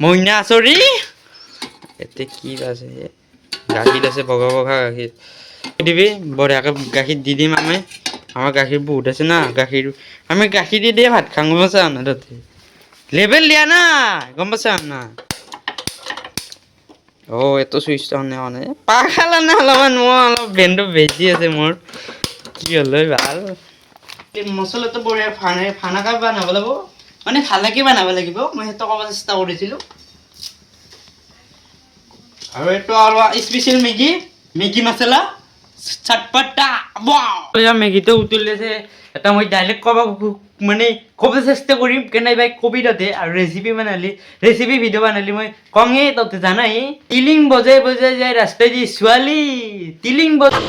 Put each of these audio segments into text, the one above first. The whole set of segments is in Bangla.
মইনা আচৰি ইয়াতে কি আছে? গাখীৰ আছে, বগা বগা গাখীৰ। দিবি? বঢ়িয়াকৈ গাখীৰ দি দিম আমি। আমাৰ গাখীৰ বহুত আছে না, গাখীৰ। আমি গাখীৰ দি দিয়ে ভাত খাওঁ গম পাইছা না তাতে লেবেল দিয়া না, গম পাইছা না অ' এইটো চুইচটো অনে অনে পাখালা না অলপমান? অলপ ব্ৰেণ্ডটো বেছি আছে মোৰ। কি হ'ল ভালো। মচলাটো বঢ়িয়া, ফানে ফানাকৈ বনাব লাগিব মানে ভালকৈ বনাব লাগিব। মই সেইটো ক'ব চেষ্টা কৰিছিলোঁ। আৰু এইটো আৰু স্পেচিয়েল মেগী মেগী মচলা চটপটা মেগীটো উতলিছে এটা মই ডাইৰেক্ট ক'ব মানে ক'ব চেষ্টা কৰিম কেনেবা কবি তাতে আৰু ৰেচিপি বনালি ৰেচিপি ভিডিঅ' বনালি, মই কঙেই তাতে জানাই টিলিং বজাই বজাই যায় ৰাস্তাই দি ছোৱালী টিলিং বজাই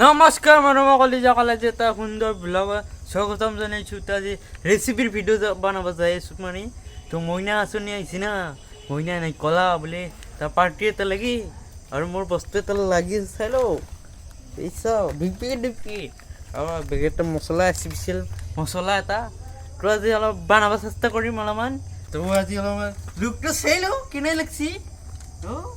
নমস্কাৰ মৰমৰ কলিজা কলেজ এটা সুন্দৰ ব্লগ। স্বাগতম জনাইছোঁ তো আজি ৰেচিপিৰ ভিডিঅ' বনাব আছোঁ মানে তো মইনা আঁচনি আহিছে না। মইনা নাই কলা বোলে তাৰ পাৰ্টি এটা লাগি আৰু মোৰ বস্তু এটা লাগি আছে চাই লওঁ এই চাওঁ দুই পেকেট দুই পেকেট মছলা স্পেচিয়েল মছলা এটা। তো আজি অলপ বনাব চেষ্টা কৰিম অলপমান। তো আজি অলপমান চাই লওঁ কেনে লাগছি। অঁ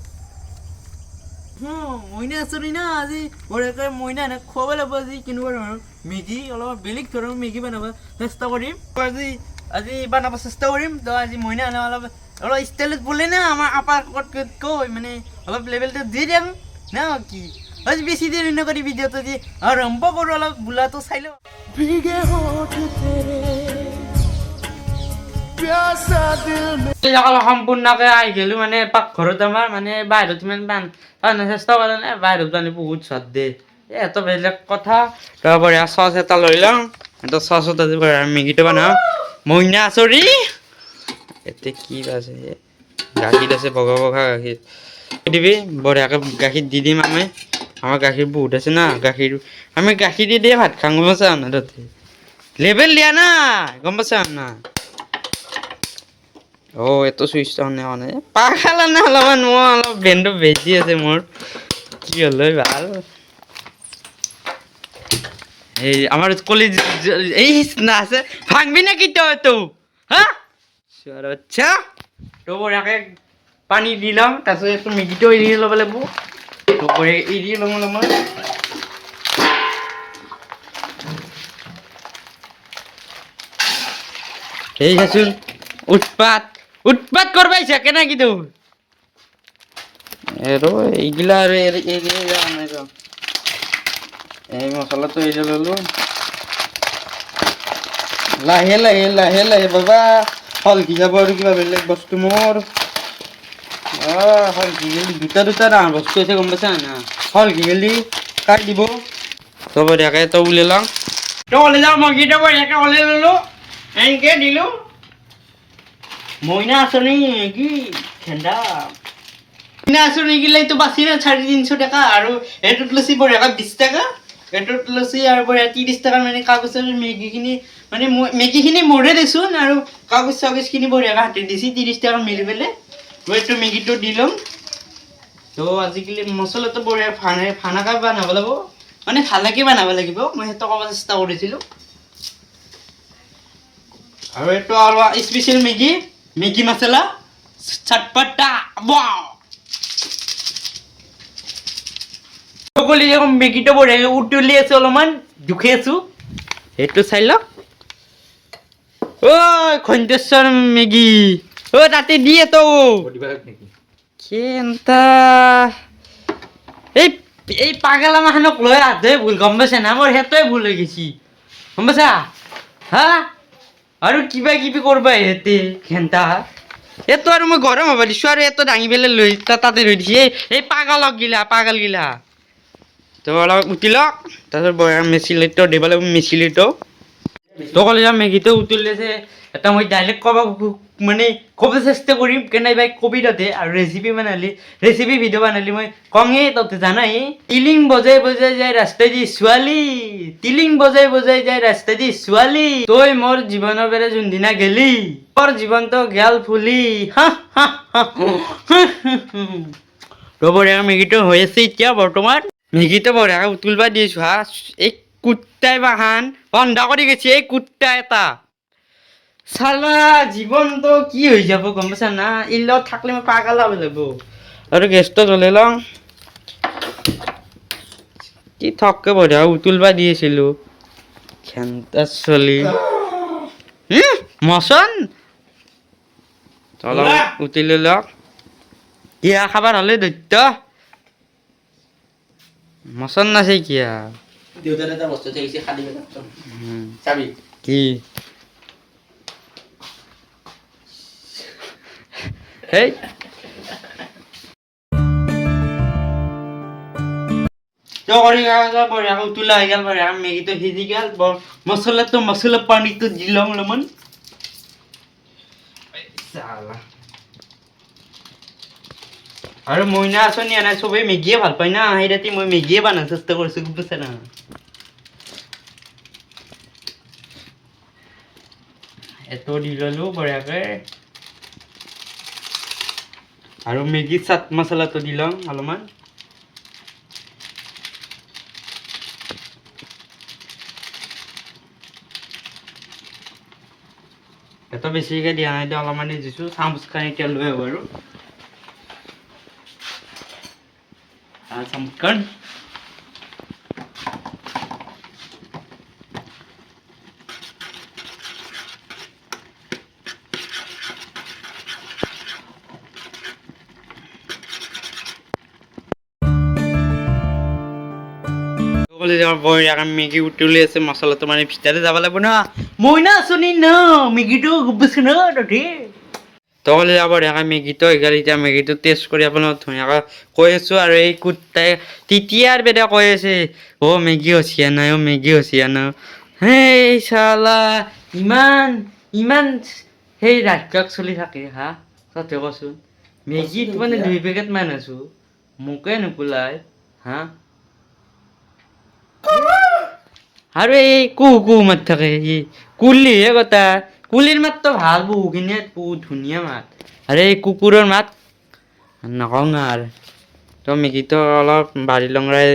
মইনা আচৰি না আজি বঢ়িয়াকৈ মইনা এনে খুৱাব লাগিব, আজি কেনেকুৱা ধৰণৰ? মেগী অলপ বেলেগ ধৰণৰ মেগী বনাব চেষ্টা কৰিম। আজি আজি বনাব চেষ্টা কৰিম। তো আজি মইনা অলপ অলপ ষ্টাইলত বোলে না, আমাৰ আপাৰ কৈ মানে অলপ লেভেলটো দি দিম না কি? আজি বেছি দেৰি নকৰি ভিডিঅ'টো দি আৰম্ভ কৰোঁ অলপ, বোলাটো চাই লওঁ। সকাল আহি গ'লোঁ মানে পাকঘৰত আমাৰ মানে বাহিৰত ইমান বান বান বাহিৰত মানে বহুত চদ দে। এত বেলেগ কথা। তাৰপৰা চচ এটা লৈ লওঁ এটা মেগীটো বনাওঁ। মইনা চৰি এতিয়া কি আছে গাখীৰ আছে, বগা বগা গাখীৰ। দিবি? বঢ়িয়াকৈ গাখীৰ দি দিম আমি। আমাৰ গাখীৰ বহুত আছে না, গাখীৰ। আমি গাখীৰ দি দিয়ে ভাত খাওঁ গম পাইছা না তাতে লেবেল দিয়া না গম পাইছা না অ' এইটো চুইচটো অনে অনে পাখালা না অলপমান মই অলপ ব্ৰেণ্ডটো বেছি আছে মোৰ কি হ'ল ভালো এই আমাৰ কলেজ এই না আছে ভাঙবি নেকি তই এইটো হা চোৱাৰ আচ্ছা তো বঢ়িয়াকৈ পানী দি ল'ম তাৰপিছত এইটো মেগীটো এৰি ল'ব লাগিব। তো বঢ়িয়াকৈ এৰি ল'ম অলপমান। এই চাচোন উৎপাত উৎপাত করবাইছে কেনা কিন্তু এরো এইগুলা আর এই মশলা তো এই ললো লাহে লাহে লাহে লাহে বাবা। হলকি যাব আৰু কিবা বেলেগ বস্তু মোৰ হলকি গেলি দুটা দুটা ডাঙৰ বস্তু আছে গম পাইছা না? হলকি গেলি কাট দিব। তো বঢ়িয়াকৈ তো উলিয়াই লওঁ তো ওলাই যাওঁ মই গীটো বঢ়িয়াকৈ ওলাই ল'লোঁ। এনেকৈ দিলোঁ। মইনা আঁচনি কি? ঠাণ্ডা মইনা আঁচনি গিলাই তো বাছি না, চাৰি তিনিশ টকা আৰু এইটোত লৈছি বঢ়িয়াকৈ বিছ টকা। এইটোত লৈছি আৰু বঢ়িয়া, ত্ৰিছ টকা মানে কাগজৰ মেগীখিনি মানে মেগীখিনি মোৰে দেচোন আৰু কাগজ চাগজখিনি বঢ়িয়াকৈ হাতি দিছি, ত্ৰিছ টকা মিলি পেলাই। এইটো মেগীটো দি ল'ম। তো আজিকালি মছলাটো বঢ়িয়া ফানে ফানাকৈ বনাব লাগিব। মানে ভালকৈ বনাব লাগিব, মই সেইটো ক'ব চেষ্টা কৰিছিলোঁ। আৰু এইটো আৰু স্পেচিয়েল মেগী। মেগী মছলা চটপটা ৱাও সকলো দেখোন মেগীটো আছো অলপমান জুখি আছো সেইটো চাই লওক। ঐ খন্তেশ্বৰ মেগী ঐ, তাতে দিয়ে তো। কেনটা এই এই পাগলা মাখানক লৈ আধে ভুল, গম পাইছা না? মোৰ সেইটোৱে ভুল হৈ গৈছি। গম পাইছা? হা? আৰু কিবা কিবি কৰবা ইহঁতে ঘেণ্টা এইটো আৰু মই গৰম হ'ব দিছোঁ আৰু এইটো দাঙি পেলাই লৈ তাতে ৰৈ দিছে। এই পাগলক গিলা, পাগল গিলা। তো অলপ উঠি লওক তাৰপিছত মেচিলিটো দিব লাগিব মেচিলিটো তো উতলিছে এটা মই ক'ব মানে ক'ব চেষ্টা কৰিম কেনেবা কবি তাতে আৰু ৰেচিপি বনালি। ৰেচিপি ভিডিঅ' বানালি, মই কঙেই তাতে জানাই। টিলিং বজাই বজাই যায় ৰাস্তাই দি ছোৱালী। টিলিং বজাই বজাই যায় ৰাস্তাই দি ছোৱালী। তই মোৰ জীৱনৰ পেৰে যোনদিনা গেলি তোৰ জীৱনটো গেল ফুলি। হা হা হা তো হৈ এতিয়া বৰ্তমান। মেগীটো বঢ়িয়াকৈ উতলবা দিছোঁ, হা। এই কুত্তাই বাহান বন্ধা কৰি গৈছে এই কুত্তা এটা চালা জীৱন তো কি হৈ যাব গম পাইছা না? লগত থাকলে মই পাগল হ'ব লাগিব। আৰু গেছটো জ্বলাই লওঁ। কি থককে বঢ়িয়া উতুলবা দি আছিলো। খেন্তা চলি। মচন? অলপ উতুলি লওক। কিয়া খাবাৰ হ'লে দৈত্য? মচন নাছে কিয়া? দেউতাৰ এটা বস্তু থাকিছে খালি চাবি। কি? হেই! তো কৰি গেল বঢ়িয়াকৈ উতলা হৈ গেল মেগীটো সিজি গেল মছলাটো মছলা পানীটো দি লওঁ অলপমান। চালা। আৰু মইনা আঁচনি আনাই চবেই মেগীয়ে ভালো পায় না, সেই ৰাতি মই মেগীয়ে বনাব চেষ্টা কৰিছোঁ, গম পাইছা না? এটো দি ললো বঢ়িয়াকৈ। আৰু মেগী চাট মছলাটো দি লওঁ অলপমান। এত বেছিকৈ দিয়া নাই দিয়া অলপমানে দিছোঁ চামুচখান এতিয়া লৈ চামুচখন সকলোৱে যাওঁ বঢ়িয়াকৈ মেগী উতলি আছে মছলাটো মানে ভিতৰতে যাব লাগিব ন। মই না শুনি ন মেগীটো গুবিছে ন তকলে যাব বঢ়িয়াকৈ মেগীটো হৈ গ'ল এতিয়া মেগীটো টেষ্ট কৰি আপোনাক ধুনীয়াকৈ কৈ আছোঁ আৰু এই কুৰ্তাই তেতিয়াৰ বেদে কৈ আছে অ' মেগী হচিয়া নাই অ' মেগী হচিয়া নাই হেই চালা ইমান ইমান সেই ৰাক্ষস চলি থাকে হা তহঁতে কচোন মেগীত মানে দুই পেকেট মান আছোঁ মোকে নোকোলাই হা আৰু এই কুহু কুহু মাত থাকে সি কুলিহে কথা কুলিৰ মাতটো ভালো বহুখিনি বহুত ধুনীয়া মাত। এই কুকুৰৰ মাত? নকওঁ আৰু। তো মেগীটো অলপ বাঢ়ি লংৰাই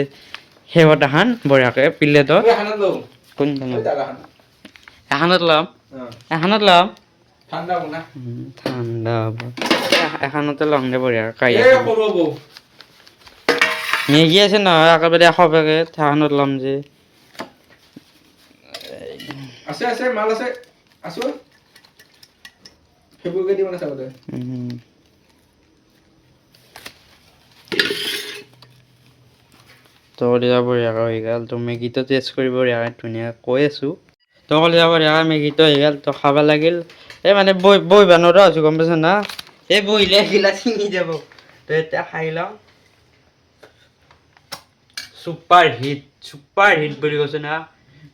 শেহত এখন বঢ়িয়াকৈ প্লেটত কোন এখনত। ল'ম। এখনত ল'ম। ঠাণ্ডা হ'ব এখনতে ল'ম দে বঢ়িয়াকৈ বৌ। মেগী আছে নহয় একেবাৰে এশ পেকেট এখনত ল'ম যে। আছে আছে মাল আছে। আছো। সেইবোৰকে দিব না চাবলৈ উম। তো কলিজা বঢ়িয়াকৈ হৈ গ'ল, তো মেগীটো টেষ্ট কৰি বঢ়িয়াকৈ ধুনীয়াকৈ কৈ আছোঁ। তো কলিজা বঢ়িয়াকৈ মেগীটো হৈ গ'ল, তো খাব লাগিল। এই মানে বৈ বহিব নোৱাৰা হৈছোঁ গম পাইছ না? এই বহিলে গিলা ছিঙি যাব। তো এতিয়া খাই লওঁ। চুপাৰ হিট চুপাৰ হিট বুলি কৈছোঁ না।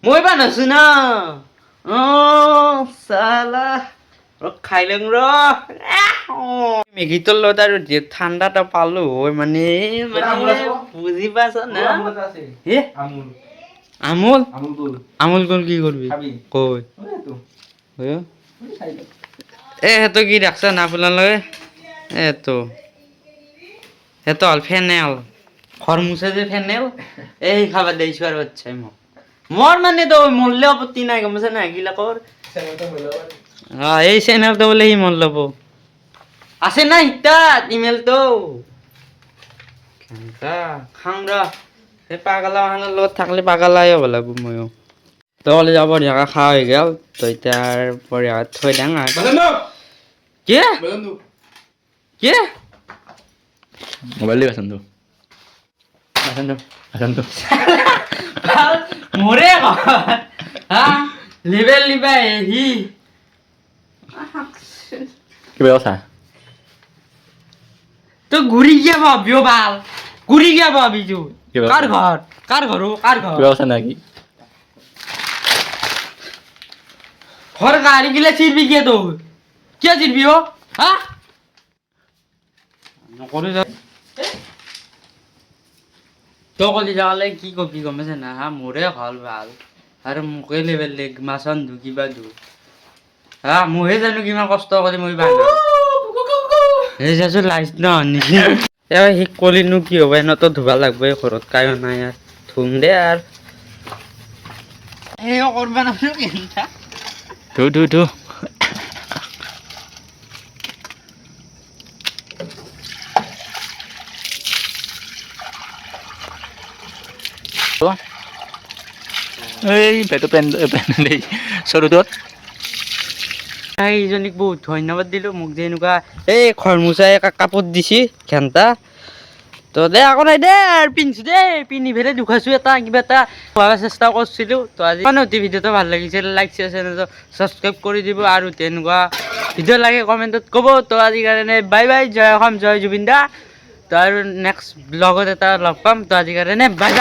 মই বানাইছোঁ না। অঁ, চালা। ৰ খাই লওঁ ৰ মেগীটোৰ লগত আৰু যি ঠাণ্ডাটা পালো মানে মানে আমুল আছে? ন? আমুল আমুল কোন কি করবি? কই? এ হেতো কি রাখছে না ফুলালগে এতো হেতো হল ফেনেল। ঘর মুছে যে ফেনেল এই খাবার দিয়েছ আর হচ্ছে মোৰ মানে তো মূল্য আপত্তি নাই গম পাইছে না এগিলাকৰ চেনেলটো হৈ যাব অঁ এই চেনেলটো বোলে সি মন ল'ব। আছে না ইতাত ইমেইলটো কেনেকা? খাং ৰ সেই পাগলা মানৰ লগত থাকলে পাগলাই হ'ব লাগিব ময়ো তো যাব বঢ়িয়াকৈ খোৱা হৈ গ'ল। তো এতিয়া আৰু বঢ়িয়াকৈ থৈ দিওঁ আৰু বাজানো কি? কি? মোবাইল দি বাজানো নাজানো বাজানো মোৰে ঘৰ হা। লিবেল লিবাই সি কিবা কথা তো ঘূৰি কিয় ভাবিও ভালো ঘূৰি কিয় ভাবিছো কিবা- কাৰ ঘৰ কাৰ ঘৰ অ? কাৰ ঘৰ কিবা কথা নাকি ঘর গাড়ি গিলে চিরবি কে তো কে চিরবি ও হ্যাঁ নকরে যা তো কলি যাওয়ালে কি কবি গমেছে না হা মোরে ভালো ভালো আৰু মোকে লেবেল লে মাছন ধু কিবা ধু হা মইহে জানো কিমান কষ্ট কৰি মই বান্ধো। লাইট ন নেকি। এই সি কলিনো কি হ'ব এনেতো ধুবা লাগবই ঘৰত কাই নাই আৰু। ধুম দে আৰু। সেয়া ধু ধু ধু। এই পেটু পেন পেন দেই। চৰুটোত এইজনীক বহুত ধন্যবাদ দিলোঁ, মোক যে এনেকুৱা এই খৰমুচাই কাপোৰ দিছি, ঘেণ্টা। তো দে, আকৌ নাই, দে পিন্ধিছোঁ দেই পিন্ধি পেলাই দুখাইছোঁ এটা, কিবা এটা খোৱাৰ চেষ্টা কৰিছিলোঁ। তো আজি মানে অতি ভিডিঅ'টো ভালো লাগিছিল লাইক শ্বেয়াৰ চেনেলটো ছাবস্ক্ৰাইব কৰি দিব, আৰু তেনেকুৱা ভিডিঅ' লাগে কমেণ্টত ক'ব। তো আজি কাৰণে বাই বাই জয় অসম, জয় জুবিন দা। তো আৰু নেক্সট ব্লগত এটা লগ পাম। তো আজি কাৰণে বাই.